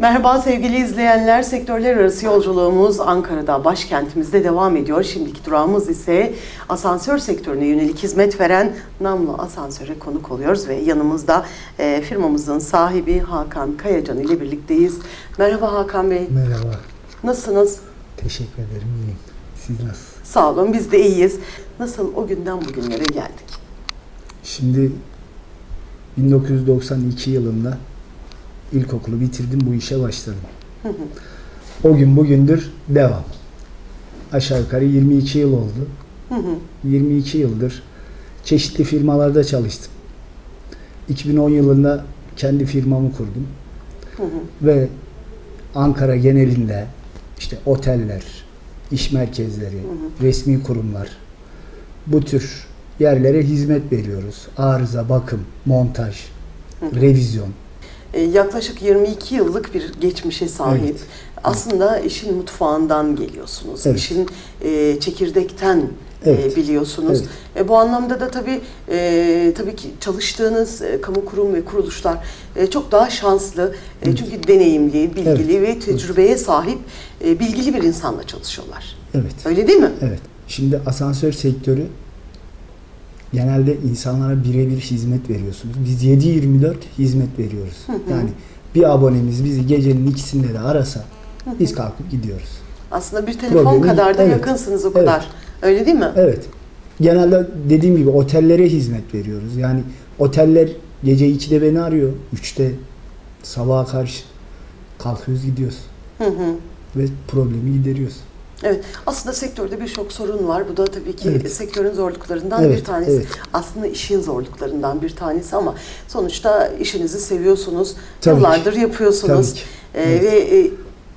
Merhaba sevgili izleyenler. Sektörler arası yolculuğumuz Ankara'da, başkentimizde devam ediyor. Şimdiki durağımız ise asansör sektörüne yönelik hizmet veren Namlu Asansör'e konuk oluyoruz ve yanımızda e, firmamızın sahibi Hakan Kayacan ile birlikteyiz. Merhaba Hakan Bey. Merhaba. Nasılsınız? Teşekkür ederim. İyiyim. Siz nasılsınız? Sağ olun. Biz de iyiyiz. Nasıl o günden bugünlere geldik? Şimdi 1992 yılında ilkokulu bitirdim. Bu işe başladım. O gün bugündür devam. Aşağı yukarı 22 yıl oldu. Hı hı. 22 yıldır çeşitli firmalarda çalıştım. 2010 yılında kendi firmamı kurdum. Ve Ankara genelinde işte oteller, iş merkezleri, resmi kurumlar bu tür yerlere hizmet veriyoruz. Arıza, bakım, montaj, revizyon. E, yaklaşık 22 yıllık bir geçmişe sahip. Evet. Aslında işin mutfağından geliyorsunuz. Evet. İşin e, çekirdekten e, Evet. biliyorsunuz. Evet. E, bu anlamda da tabii e, tabii ki çalıştığınız e, kamu kurum ve kuruluşlar e, çok daha şanslı. E, çünkü deneyimli, bilgili ve tecrübeye sahip e, bilgili bir insanla çalışıyorlar. Evet. Öyle değil mi? Evet. Şimdi asansör sektörü genelde insanlara birebir hizmet veriyorsunuz. Biz 7-24 hizmet veriyoruz. Yani bir abonemiz bizi gecenin ikisinde de arasa biz kalkıp gidiyoruz. Aslında bir telefon Problemi- kadar da evet. yakınsınız o Evet. kadar. Öyle değil mi? Evet. Genelde dediğim gibi otellere hizmet veriyoruz. Yani oteller gece 2'de beni arıyor. 3'te sabaha karşı kalkıyoruz gidiyoruz. Hı hı. Ve problemi gideriyoruz. Evet, aslında sektörde birçok sorun var. Bu da tabii ki Evet. sektörün zorluklarından Evet, bir tanesi. evet. Aslında işin zorluklarından bir tanesi ama sonuçta işinizi seviyorsunuz. Tabii ki. Yıllardır yapıyorsunuz. Tabii ki. Ee, Evet. Ve e,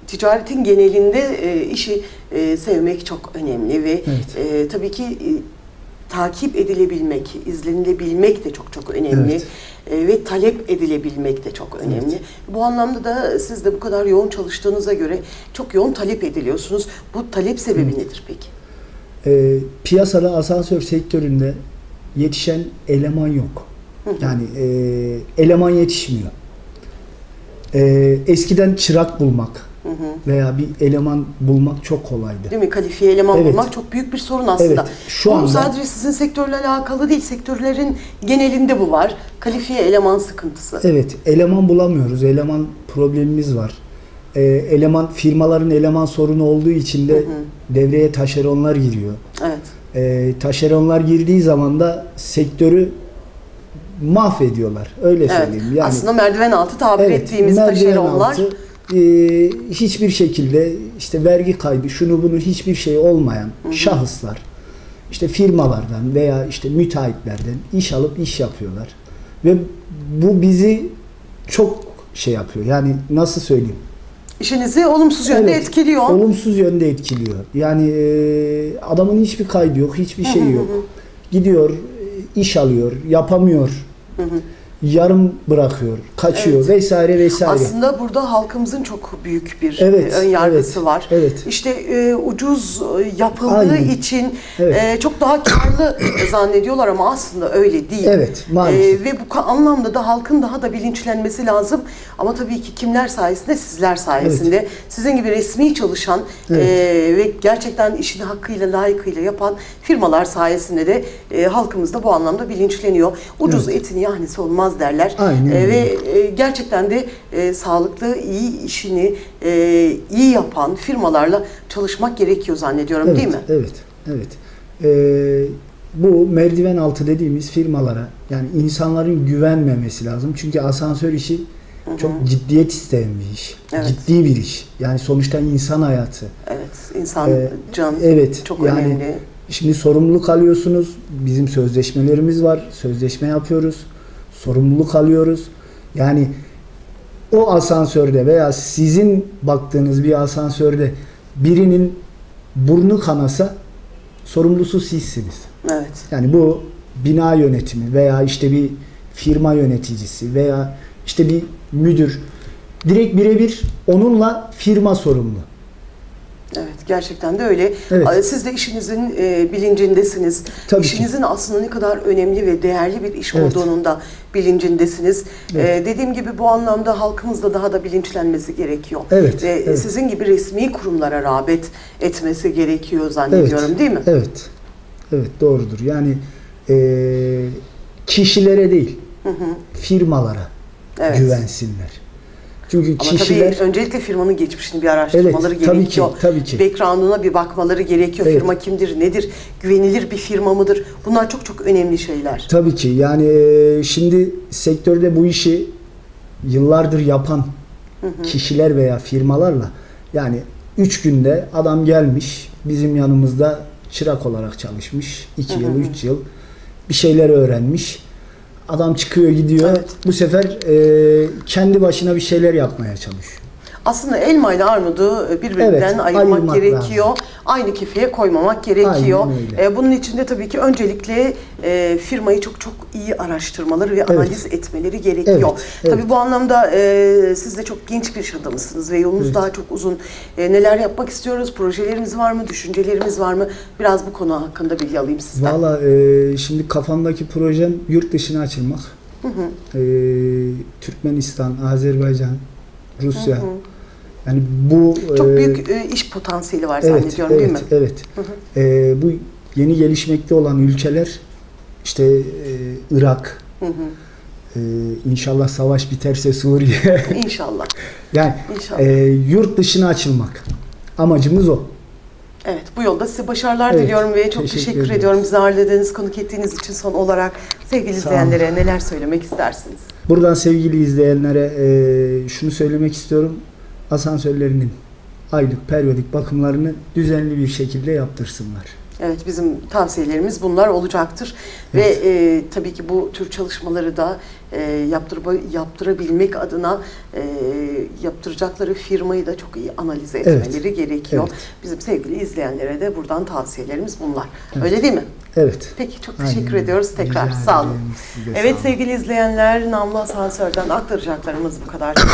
ticaretin genelinde e, işi e, sevmek çok önemli ve Evet. e, tabii ki takip edilebilmek, izlenilebilmek de çok çok önemli. Evet. E, ve talep edilebilmek de çok önemli. Evet. Bu anlamda da siz de bu kadar yoğun çalıştığınıza göre çok yoğun talep ediliyorsunuz. Bu talep sebebi nedir peki? Ee, piyasada asansör sektöründe yetişen eleman yok. Yani e, eleman yetişmiyor. Ee, eskiden çırak bulmak veya bir eleman bulmak çok kolaydı. Değil mi? Kalifiye eleman Evet. bulmak çok büyük bir sorun aslında. Evet, şu Bu anda- sadece sizin sektörle alakalı değil, sektörlerin genelinde bu var. Kalifiye eleman sıkıntısı. Evet, eleman bulamıyoruz. Eleman problemimiz var. Ee, eleman firmaların eleman sorunu olduğu için de devreye taşeronlar giriyor. Evet. Ee, taşeronlar girdiği zaman da sektörü mahvediyorlar. Öyle Evet. söyleyeyim. Yani Aslında merdiven altı tabir ettiğimiz merdiven taşeronlar altı, e, hiçbir şekilde işte vergi kaydı şunu bunu hiçbir şey olmayan şahıslar işte firmalardan veya işte müteahhitlerden iş alıp iş yapıyorlar. Ve bu bizi çok şey yapıyor. Yani nasıl söyleyeyim? işinizi olumsuz yönde Evet, etkiliyor. Olumsuz yönde etkiliyor. Yani e, adamın hiçbir kaydı yok, hiçbir şey yok. Gidiyor, e, iş alıyor, yapamıyor. Yarım bırakıyor, kaçıyor Evet. vesaire vesaire. Aslında burada halkımızın çok büyük bir Evet, e, ön yargısı evet, var. evet. İşte e, ucuz e, yapıldığı Aynen. için Evet. e, çok daha karlı zannediyorlar ama aslında öyle değil. Evet, maalesef. E, ve bu anlamda da halkın daha da bilinçlenmesi lazım. Ama tabii ki kimler sayesinde? Sizler sayesinde. Sizin gibi resmi çalışan Evet. e, ve gerçekten işini hakkıyla, layıkıyla yapan firmalar sayesinde de e, halkımız da bu anlamda bilinçleniyor. Ucuz Evet. etin yahnisi olmaz derler. Aynen E, ve e, gerçekten de e, sağlıklı, iyi işini e, iyi yapan firmalarla çalışmak gerekiyor zannediyorum evet, değil mi? Evet, evet. Ee, bu merdiven altı dediğimiz firmalara yani insanların güvenmemesi lazım. Çünkü asansör işi çok ciddiyet isteyen bir iş. Evet. Ciddi bir iş. Yani sonuçta insan hayatı. Evet, insan Ee, can evet, çok yani- önemli. Şimdi sorumluluk alıyorsunuz. Bizim sözleşmelerimiz var. Sözleşme yapıyoruz. Sorumluluk alıyoruz. Yani o asansörde veya sizin baktığınız bir asansörde birinin burnu kanasa sorumlusu sizsiniz. Evet. Yani bu bina yönetimi veya işte bir firma yöneticisi veya işte bir müdür direkt birebir onunla firma sorumlu. Evet gerçekten de öyle. Evet. Siz de işinizin e, bilincindesiniz. Tabii ki. İşinizin aslında ne kadar önemli ve değerli bir iş Evet. olduğunun da bilincindesiniz. Evet. E, dediğim gibi bu anlamda halkımız da daha da bilinçlenmesi gerekiyor. Evet, Ve evet. sizin gibi resmi kurumlara rağbet etmesi gerekiyor zannediyorum değil mi? Evet. Evet doğrudur. Yani eee, kişilere değil, firmalara Evet. güvensinler. Çünkü Ama kişiler tabii öncelikle firmanın geçmişini bir araştırmaları Evet, tabii gerekiyor. ki, tabii ki. Background'una bir bakmaları gerekiyor. Evet. Firma kimdir, nedir, güvenilir bir firma mıdır? Bunlar çok çok önemli şeyler. tabii ki yani eee, şimdi sektörde bu işi yıllardır yapan kişiler veya firmalarla yani 3 günde adam gelmiş bizim yanımızda çırak olarak çalışmış 2 yıl 3 yıl bir şeyler öğrenmiş adam çıkıyor gidiyor Evet. bu sefer eee, kendi başına bir şeyler yapmaya çalışıyor. Aslında elma ile armudu birbirinden Evet, ayırmak, ayırmak gerekiyor. Aynı kefeye koymamak gerekiyor. Ee, bunun için de tabii ki öncelikle e, firmayı çok çok iyi araştırmaları ve analiz etmeleri gerekiyor. Evet, evet. Tabii bu anlamda e, siz de çok genç bir iş adamısınız ve yolunuz Evet. daha çok uzun. E, neler yapmak istiyoruz? Projelerimiz var mı? Düşüncelerimiz var mı? Biraz bu konu hakkında bilgi alayım sizden. Valla eee, şimdi kafamdaki projem yurt dışına açılmak. Eee, Türkmenistan, Azerbaycan, Rusya. Yani bu Çok eee, büyük e, iş potansiyeli var evet, zannediyorum evet, değil mi? Evet. Eee, bu yeni gelişmekte olan ülkeler işte eee, Irak, Hı hı. eee, inşallah savaş biterse Suriye. İnşallah. yani İnşallah. eee, yurt dışına açılmak. Amacımız o. Evet, bu yolda size başarılar Evet, diliyorum ve çok teşekkür teşekkür, ediyoruz. ediyorum bizi ağırladığınız, konuk ettiğiniz için son olarak sevgili izleyenlere neler söylemek istersiniz? Buradan sevgili izleyenlere eee, şunu söylemek istiyorum. Asansörlerinin aylık periyodik bakımlarını düzenli bir şekilde yaptırsınlar. Evet, bizim tavsiyelerimiz bunlar olacaktır Evet. ve e, tabii ki bu tür çalışmaları da e, yaptırba, yaptırabilmek adına e, yaptıracakları firmayı da çok iyi analiz Evet. etmeleri gerekiyor. Evet. Bizim sevgili izleyenlere de buradan tavsiyelerimiz bunlar. Evet. Öyle değil mi? Evet. Peki çok Aynen teşekkür öyle. ediyoruz tekrar. Rica Sağ olun. Evet sağ olun. sevgili izleyenler Namlı Asansör'den aktaracaklarımız bu kadar.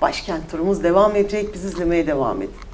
Başkent turumuz devam edecek. Biz izlemeye devam edin.